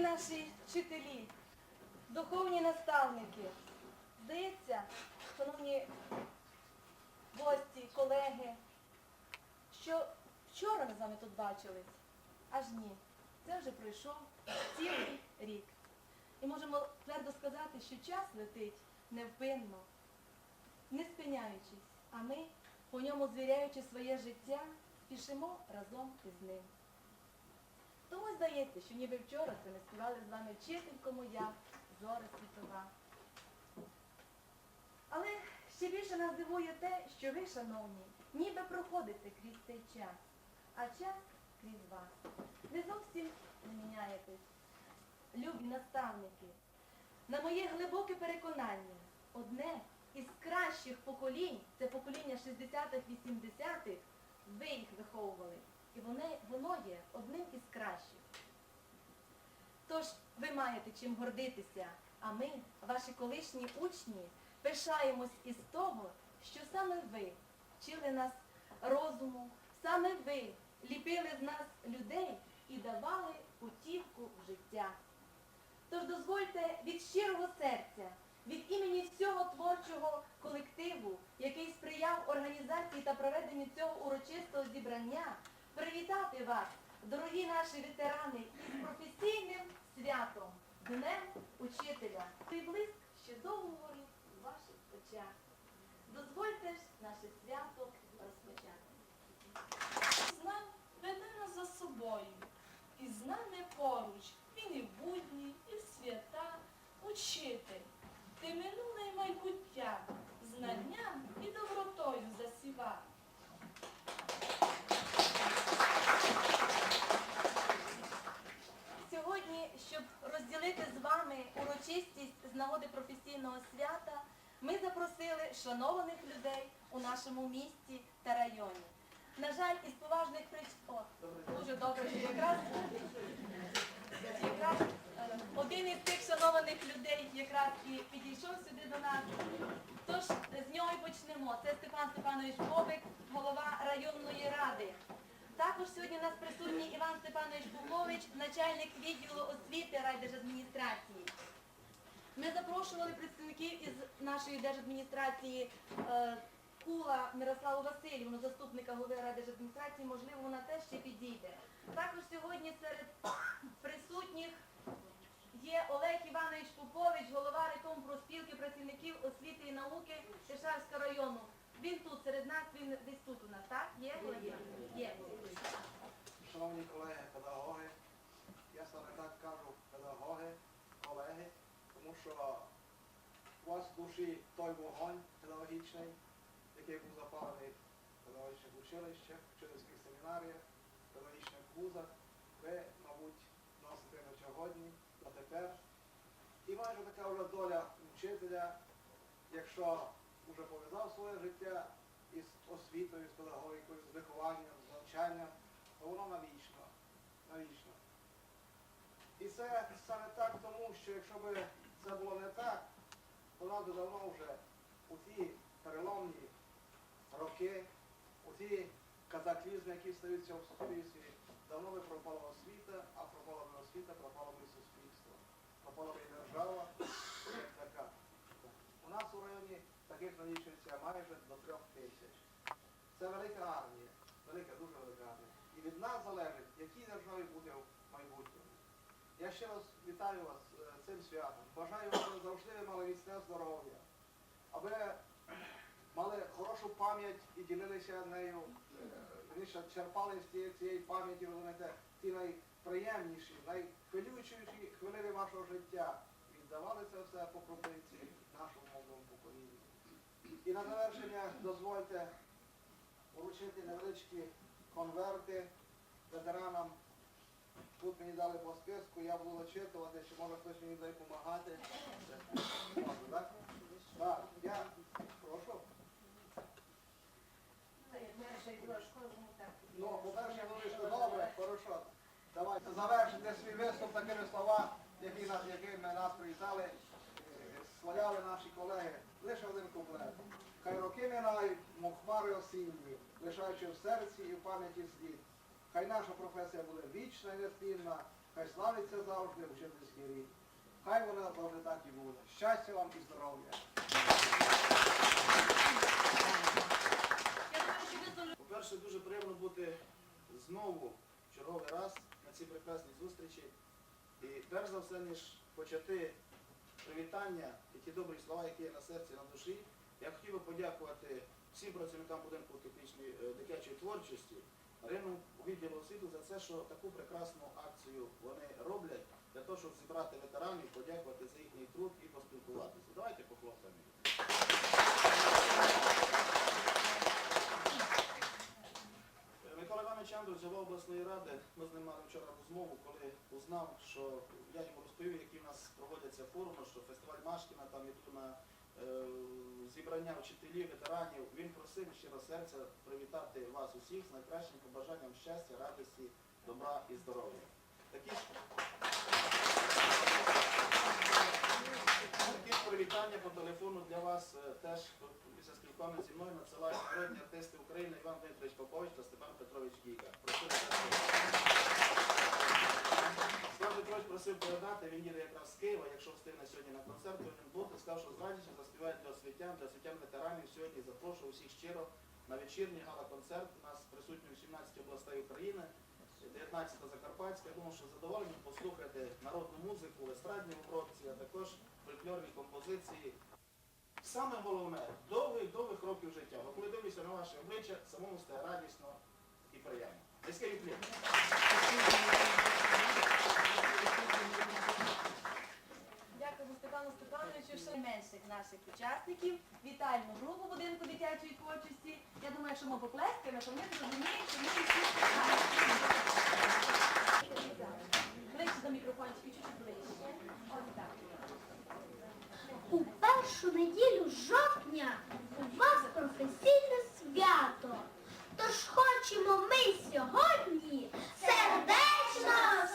наші вчителі, духовні наставники. Здається, шановні гості, колеги, що вчора ми з вами тут бачились. Аж ні, це вже пройшов цілий рік. І можемо твердо сказати, що час летить невпинно, не спиняючись, а ми, по ньому звіряючи своє життя, спішимо разом із ним. Тому здається, що ніби вчора це ми співали з вами вчителько моя, зоря світова. Але ще більше нас дивує те, що ви, шановні, ніби проходите крізь цей час, а час крізь вас. Ви зовсім не міняєтесь. Любі наставники, на моє глибоке переконання, одне із кращих поколінь, це покоління 60-х, 80-х, ви їх виховували. І воно, воно є одним із кращих. Тож ви маєте чим гордитися, а ми, ваші колишні учні, пишаємось із того, що саме ви вчили нас розуму, саме ви ліпили з нас людей і давали путівку в життя. Тож дозвольте від щирого серця, від імені всього творчого колективу, який сприяв організації та проведенню цього урочистого зібрання, привітати вас, дорогі наші ветерани, із професійним святом, Днем Учителя. Цей блиск ще довго горить у ваших очах. Дозвольте ж наше свято розпочати. Знань веде нас за собою, і з нами поруч він і будні, і свята, учитель. Ти минуле майбуття, знанням і добротою засіва. Сьогодні, щоб розділити з вами урочистість з нагоди професійного свята, ми запросили шанованих людей у нашому місті та районі. На жаль, із поважних причин... О, дуже добре, що якраз, якраз е, один із тих шанованих людей якраз і підійшов сюди до нас. Тож з нього і почнемо. Це Степан Степанович Бобик, голова районної ради. Також сьогодні у нас присутній Іван Степанович Павлович, начальник відділу освіти райдержадміністрації. Ми запрошували представників із нашої держадміністрації е, Кула Мирославу Васильівну, заступника голови райдержадміністрації, можливо, вона теж ще підійде. Також сьогодні серед присутніх є Олег Іванович Попович, голова реком проспілки працівників освіти і науки Тишавського району. Він тут серед нас, він десь тут у нас, так? Є? Є. Є. Шановні колеги, педагоги, я саме так кажу педагоги, колеги, тому що у вас в душі той вогонь педагогічний, який був запалений в педагогічних училищах, вчительських семінаріях, педагогічних вузах, ви, мабуть, носите на сьогодні, на тепер. І майже така вже доля вчителя, якщо вже пов'язав своє життя із освітою, з педагогікою, з вихованням, з навчанням, то воно навічно. навічно. І це саме так тому, що якщо б це було не так, то нам давно вже у ті переломні роки, у ті катаклізми, які стаються в суспільстві, давно би пропала освіта, а пропала б освіта, пропало б і суспільство. Пропала б і держава, така. У нас у районі таких налічується майже до трьох тисяч. Це велика армія, велика, дуже велика армія. І від нас залежить, якій державі буде. Я ще раз вітаю вас е, цим святом. Бажаю, ви завжди мали здоров'я, аби мали хорошу пам'ять і ділилися нею, е, черпали з цієї, цієї пам'яті, розумієте, ті найприємніші, найхвилюючіші хвилини вашого життя. Віддавали це все по пропозиції нашому молодому поколінню. І на завершення дозвольте вручити невеличкі конверти ветеранам. Тут мені дали по списку, я буду зачитувати, чи може хтось мені буде допомагати. Так? Я прошу. Ну, по-перше, ну, що добре, хорошо. Давайте завершити свій виступ такими словами, які нас, якими нас привітали, е, славяли наші колеги. Лише один куплет. Хай роки минають, мов хмари лишаючи в серці і в пам'яті слід. Хай наша професія буде вічна і незмінна, хай славиться завжди учительський рік. Хай вона завжди так і буде. Щастя вам і здоров'я. По-перше, дуже приємно бути знову черговий раз на цій прекрасній зустрічі. І перш за все, ніж почати привітання і ті добрі слова, які є на серці, на душі, я хотів би подякувати всім працівникам будинку технічної е, дитячої творчості, районному відділу освіти за це, що таку прекрасну акцію вони роблять для того, щоб зібрати ветеранів, подякувати за їхній труд і поспілкуватися. Давайте похлопаємо. Микола Іванович Андрус, голова обласної ради, ми з ним мали вчора розмову, коли узнав, що я йому розповів, які в нас проводяться форуми, що фестиваль Машкіна, там іду на е, зібрання вчителів, ветеранів. Він просив щиро серця привітати вас усіх з найкращим побажанням щастя, радості, добра і здоров'я. Такі ж Такі привітання по телефону для вас е, теж е, після спілкування зі мною надсилають народні артисти України Іван Дмитрович Попович та Степан Петрович Гіга. Просили Степан Петрович просив передати, він їде якраз з Києва, якщо встигне сьогодні на концерт, то він буде, сказав, що з радістю заспівають для освітян, для освітян ветеранів сьогодні. Запрошую усіх щиро на вечірній гала-концерт. У нас присутні у 17 областей України. 19 Закарпатська. Я думаю, що з задоволенням послухати народну музику, естрадні обробці, а також фольклорні композиції. Саме головне, довгих-довгих років життя. Бо коли дивлюся на ваше обличчя, самому стає радісно і приємно. Низьке відлік. Дякуємо Степану Степановичу, що найменших наших учасників. Вітальну групу будинку дитячої творчості. Я думаю, що ми поплескаємо, то вони зрозуміють, що ми всі Ближче до мікрофончики, чуть-чуть ближче. Ось так. У першу неділю жовтня у вас професійне свято. Тож хочемо ми сьогодні сердечно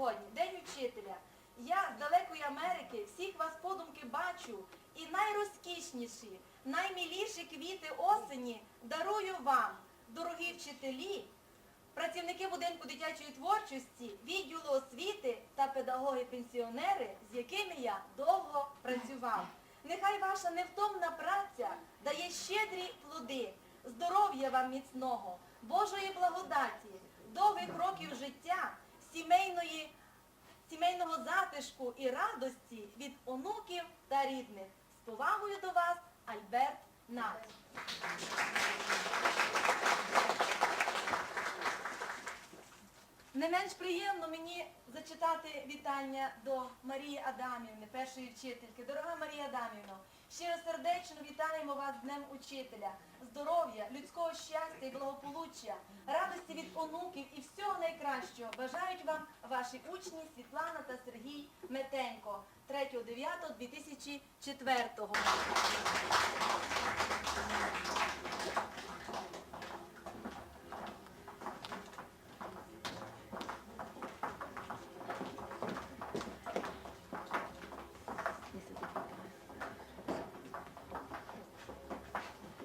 сьогодні, День учителя. Я з далекої Америки всіх вас подумки бачу і найрозкішніші, найміліші квіти осені дарую вам, дорогі вчителі, працівники будинку дитячої творчості, відділу освіти та педагоги-пенсіонери, з якими я довго працював. Нехай ваша невтомна праця дає щедрі плоди, здоров'я вам міцного, Божої благодаті, довгих років життя, сімейної, сімейного затишку і радості від онуків та рідних. З повагою до вас, Альберт Нат. Не менш приємно зачитати вітання до Марії Адамівни, першої вчительки. Дорога Марія Адамівно, щиро сердечно вітаємо вас з Днем Учителя, здоров'я, людського щастя і благополуччя, радості від онуків і всього найкращого бажають вам ваші учні Світлана та Сергій Метенько. 3.9.2004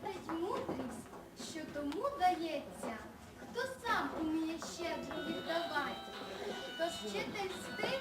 Дать мудрість, що тому дається, хто сам уміє щедро віддавати. Тож вчитель з тих,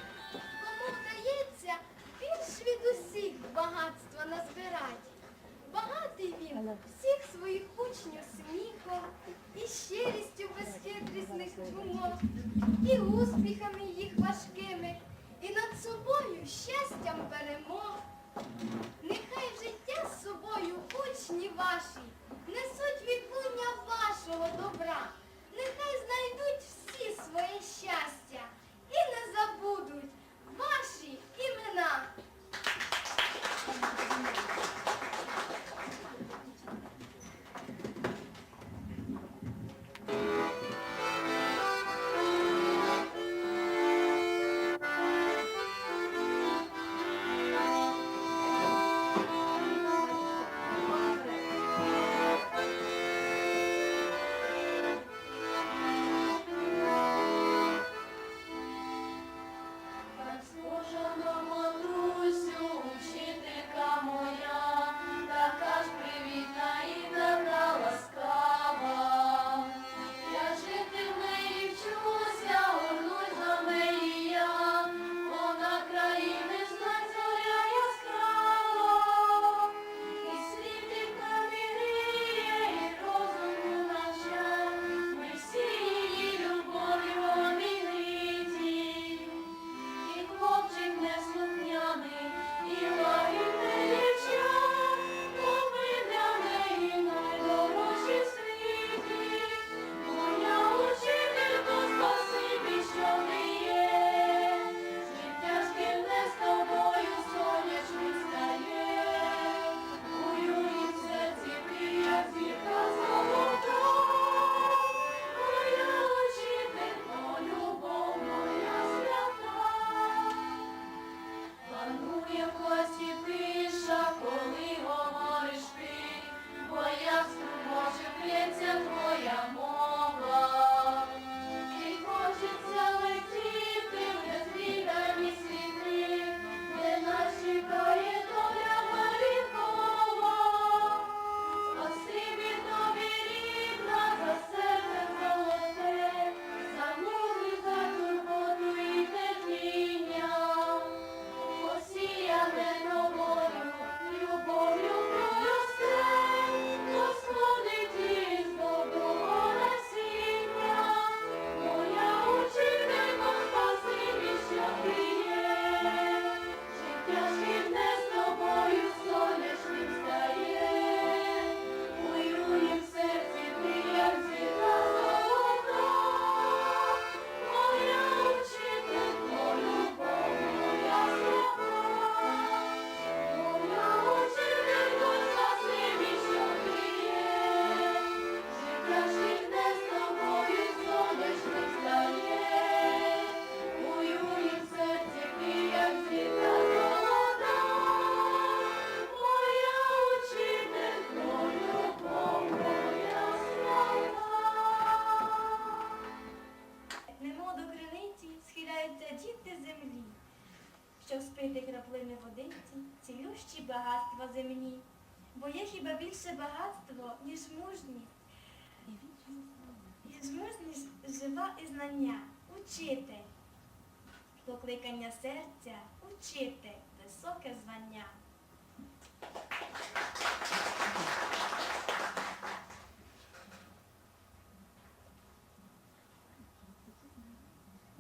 Покликання серця учити високе звання.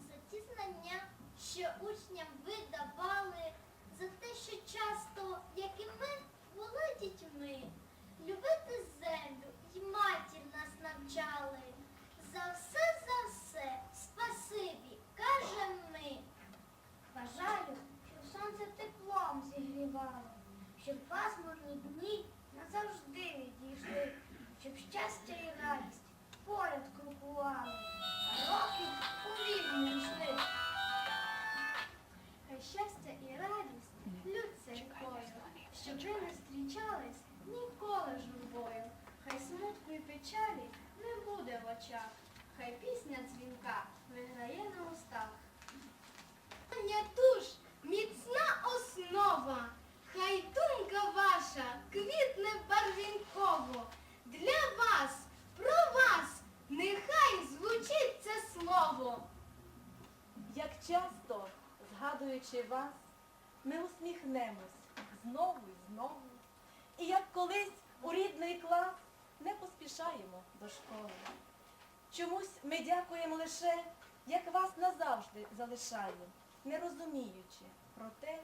за ті знання, що учням ви давали, за те, що часто, як і ми, були дітьми, любити землю й матір нас навчали. За все, за все, спасибі, кажем ми. Бажаю, щоб сонце теплом зігрівало, щоб пасмурні дні назавжди відійшли, щоб щастя і радість поряд крокували, а роки повільно йшли. Хай щастя і радість лються рікою, щоб ви не зустрічались ніколи журбою. Хай смутку і печалі не буде в очах, хай пісня дзвінка виграє на устах. Туш, міцна основа, хай думка ваша квітне барвінково. Для вас, про вас, нехай звучить це слово. Як часто, згадуючи вас, ми усміхнемось знову і знову. І як колись у рідний клас не поспішаємо до школи. Чомусь ми дякуємо лише, як вас назавжди залишаємо, не розуміючи про те,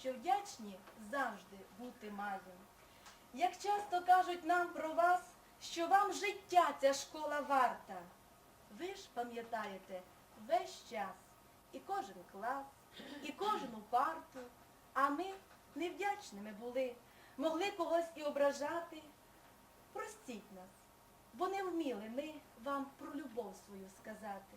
що вдячні завжди бути маємо. Як часто кажуть нам про вас, що вам життя ця школа варта, ви ж пам'ятаєте весь час і кожен клас, і кожну парту, а ми невдячними були, могли когось і ображати. Простіть нас, бо не вміли ми вам про любов свою сказати.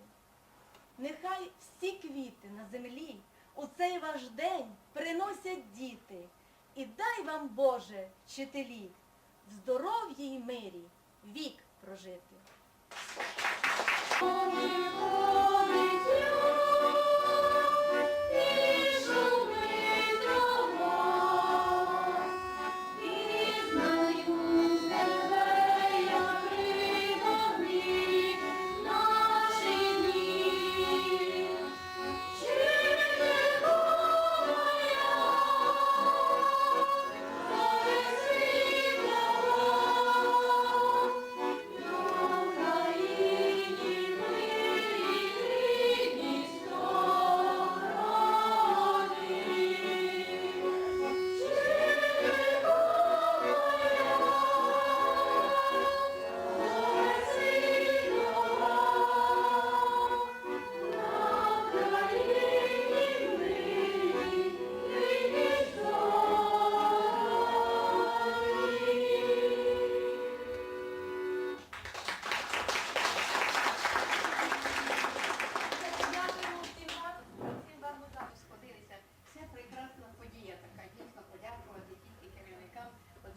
Нехай всі квіти на землі у цей ваш день приносять діти. І дай вам, Боже, вчителі, в здоров'ї й мирі вік прожити. Дякуємо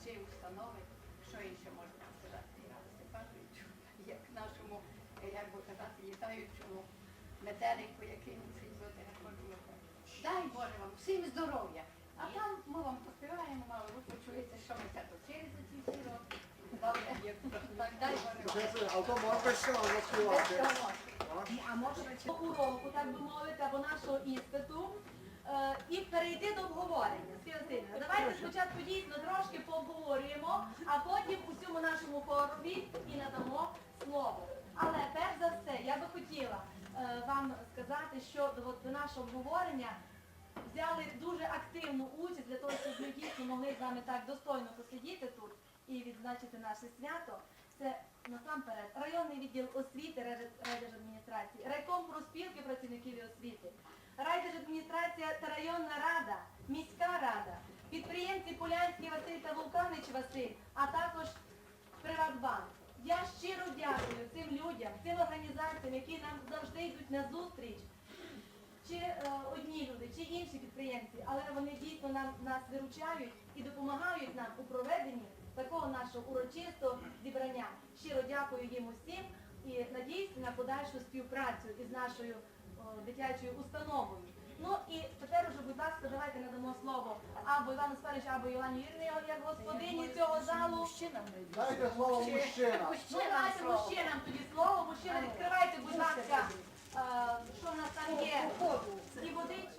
оцієї установи. Що інше можна сказати Івану Степановичу, як нашому, як би казати, літаючому метелику, який мусить бути кожному. Дай Боже вам всім здоров'я. А там ми вам поспіваємо, мало ви почуєте, що ми це точили за ці всі роки. Так, дай Боже ale to можна заспівати. Того. уроку, так би мовити, або нашого іспиту, і перейти до обговорення. Софія Васильівна, давайте спочатку дійсно трошки пообговорюємо, а потім у цьому нашому форумі і надамо слово. Але перш за все, я би хотіла е, вам сказати, що до, нашого обговорення взяли дуже активну участь для того, щоб ми дійсно могли з вами так достойно посидіти тут і відзначити наше свято. Це насамперед районний відділ освіти райдер- райдержадміністрації, райком проспілки працівників і освіти, райдержадміністрація та районна рада, міська рада, підприємці Полянський Василь та Вулканич Василь, а також Приватбанк. Я щиро дякую цим людям, цим організаціям, які нам завжди йдуть на зустріч, чи е, одні люди, чи інші підприємці, але вони дійсно нам нас виручають і допомагають нам у проведенні такого нашого урочистого зібрання. Щиро дякую їм усім і надіюсь на подальшу співпрацю із нашою Е, дитячою установою. Ну і тепер уже, будь ласка, давайте надамо слово або Івану Спаричу, або Івані Юрівні, як господині цього залу. Дайте слово мужчина. Ну, давайте мужчинам тоді слово. Мужчина, відкривайте, будь ласка, е, що в нас там є. І водичка.